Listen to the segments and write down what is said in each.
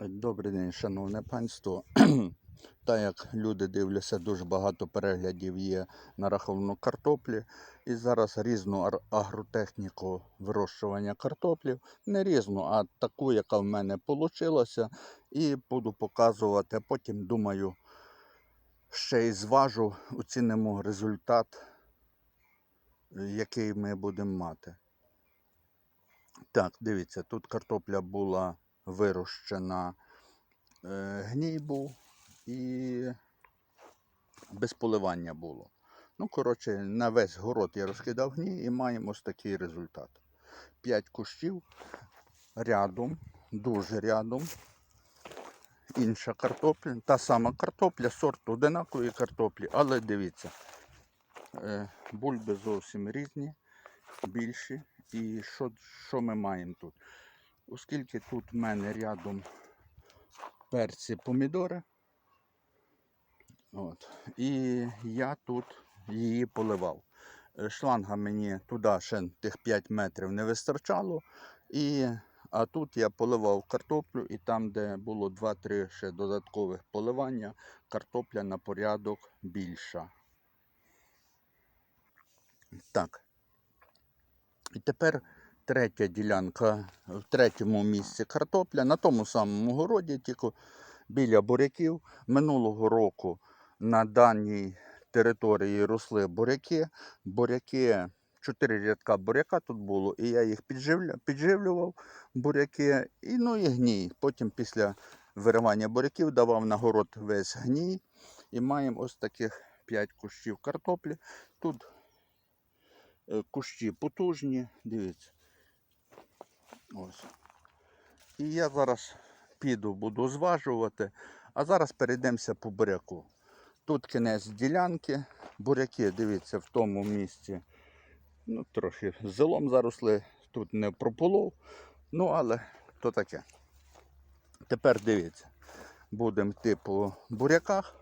Добрий день, шановне панство. Так як люди дивляться, дуже багато переглядів є на рахунок картоплі. І зараз різну агротехніку вирощування картоплів. Не різну, а таку, яка в мене вийшла. І буду показувати. Потім думаю, ще й зважу, оцінимо результат, який ми будемо мати. Так, дивіться, тут картопля була вирощена, е, гній був і без поливання було. Ну, коротше, на весь город я розкидав гній і маємо ось такий результат. П'ять кущів рядом, дуже рядом. Інша картопля, та сама картопля, сорт одинакової картоплі, але дивіться, е, бульби зовсім різні, більші. І що, що ми маємо тут? Оскільки тут в мене рядом перці помідори, от, і я тут її поливав. Е, Шланга мені туди ще тих 5 метрів не вистачало. І, а тут я поливав картоплю, і там, де було 2-3 ще додаткових поливання, картопля на порядок більша. Так. І тепер третя ділянка в третьому місці картопля на тому самому городі, тільки біля буряків. Минулого року на даній території росли буряки. Буряки, чотири рядка буряка тут було, і я їх підживлював буряки, і ну і гній. Потім після виривання буряків давав на город весь гній. І маємо ось таких 5 кущів картоплі. Тут е, кущі потужні, дивіться. Ось. І я зараз піду, буду зважувати, а зараз перейдемося по буряку. Тут кінець ділянки, буряки, дивіться, в тому місці. Ну, трохи зелом заросли, тут не прополов. Ну, але то таке. Тепер дивіться, будемо йти по буряках.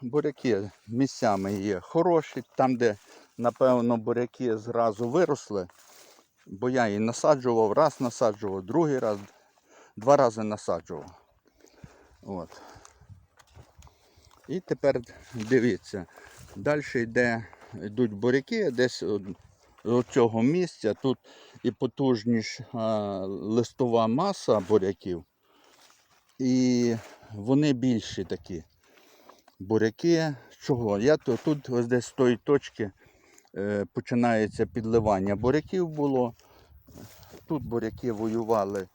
Буряки місцями є хороші, там, де, напевно, буряки зразу виросли, бо я її насаджував, раз насаджував, другий раз, два рази насаджував. От. І тепер дивіться, далі йде, йдуть буряки, десь з цього місця, тут і потужніша листова маса буряків, і вони більші такі буряки. Чого? Я тут ось десь з тої точки починається підливання буряків було. Тут буряки воювали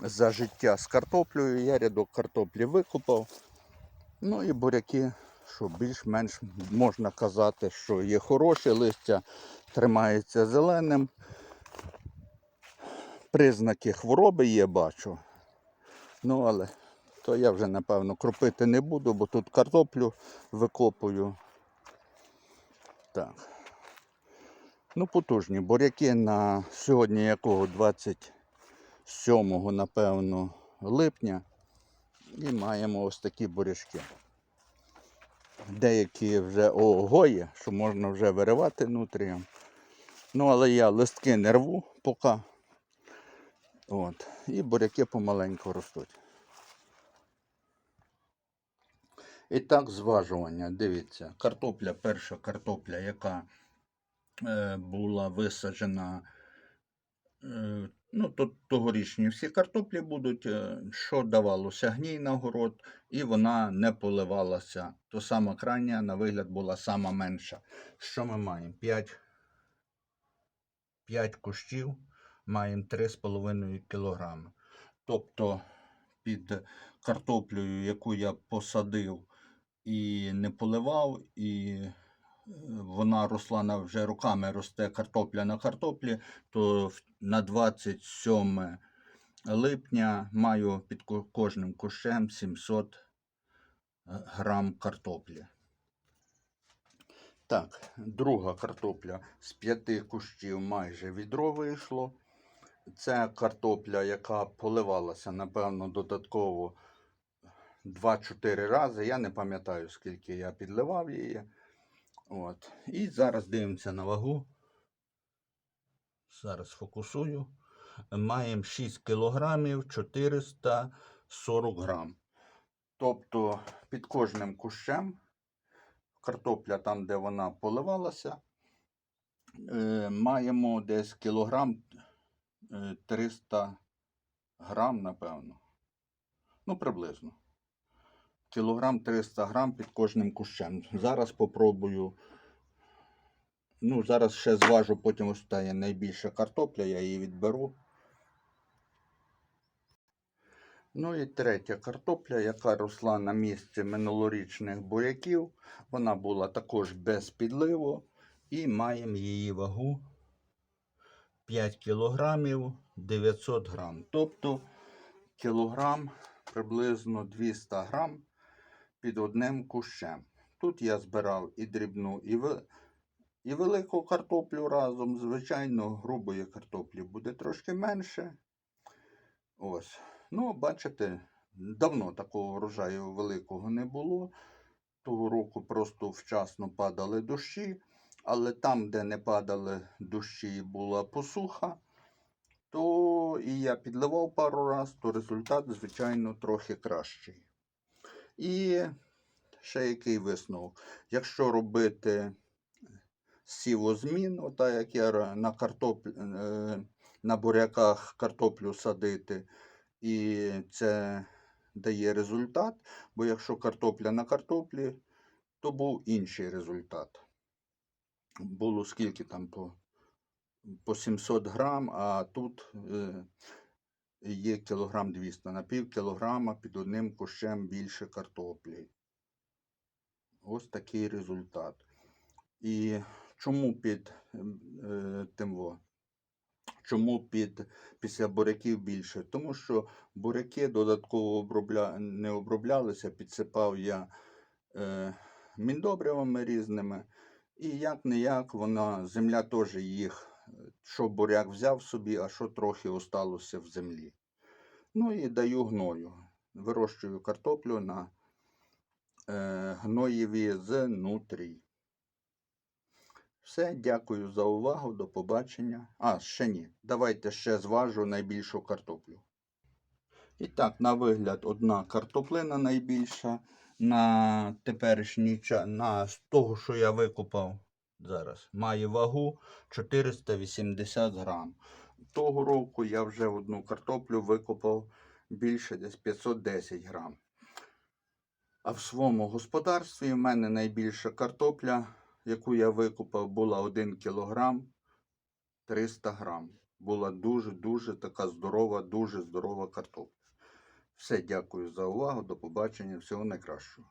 за життя з картоплею. Я рядок картоплі викопав. Ну і буряки, що більш-менш можна казати, що є хороші, листя тримається зеленим. Признаки хвороби є, бачу. Ну, але то я вже напевно кропити не буду, бо тут картоплю викопую. Так. Ну, потужні. Буряки на сьогодні якого 27, напевно, липня. І маємо ось такі бурячки. Деякі вже огої, що можна вже виривати нутрієм. Ну, але я листки не рву поки. От. І буряки помаленьку ростуть. І так, зважування. Дивіться, картопля, перша картопля, яка була висаджена. Е, ну, то, тогорічні всі картоплі будуть, е, що давалося гній на город, і вона не поливалася. То сама крайня, на вигляд, була сама менша. Що ми маємо? 5, 5 кущів маємо 3,5 кг. Тобто під картоплею, яку я посадив і не поливав, і е, вона росла вже роками росте картопля на картоплі, то на 27 липня маю під кожним кущем 700 грам картоплі. Так, друга картопля з п'яти кущів майже відро вийшло. Це картопля, яка поливалася, напевно, додатково 2-4 рази. Я не пам'ятаю, скільки я підливав її. От. І зараз дивимося на вагу. Зараз фокусую. маємо 6 кілограмів 440 грам. Тобто під кожним кущем картопля там, де вона поливалася, е, маємо десь кілограм е, 300 грам, напевно. Ну, приблизно. Кілограм 300 грам під кожним кущем. Зараз попробую. Ну, зараз ще зважу, потім стає найбільша картопля, я її відберу. Ну і третя картопля, яка росла на місці минулорічних буряків. Вона була також без підливу. І маємо її вагу 5 кілограмів 900 грам. Тобто кілограм приблизно 200 грам під одним кущем. Тут я збирав і дрібну, і, ве- і велику картоплю разом. Звичайно, грубої картоплі буде трошки менше. Ось. Ну, бачите, давно такого врожаю великого не було. Того року просто вчасно падали дощі, але там, де не падали дощі була посуха, то і я підливав пару раз, то результат, звичайно, трохи кращий. І ще який висновок. Якщо робити сівозмін, ота як я на картоплі, на буряках картоплю садити, і це дає результат, бо якщо картопля на картоплі, то був інший результат. Було скільки там по, по 700 грам, а тут е, є кілограм 200, на пів кілограма під одним кущем більше картоплі. Ось такий результат. І чому під е, тим во? Чому під після буряків більше? Тому що буряки додатково обробля... не оброблялися, підсипав я е, міндобривами різними. І як не як, вона, земля теж їх, е, що буряк взяв собі, а що трохи осталося в землі. Ну і даю гною. Вирощую картоплю на е, гноєві з нутрій. Все, дякую за увагу, до побачення. А, ще ні. Давайте ще зважу найбільшу картоплю. І так, на вигляд, одна картоплина найбільша. На теперішній час, на того, що я викопав зараз, має вагу 480 грам. Того року я вже одну картоплю викопав більше десь 510 грам. А в своєму господарстві в мене найбільша картопля, яку я викопав, була 1 кілограм 300 грам. Була дуже-дуже така здорова, дуже здорова картопля. Все, дякую за увагу. До побачення. Всього найкращого.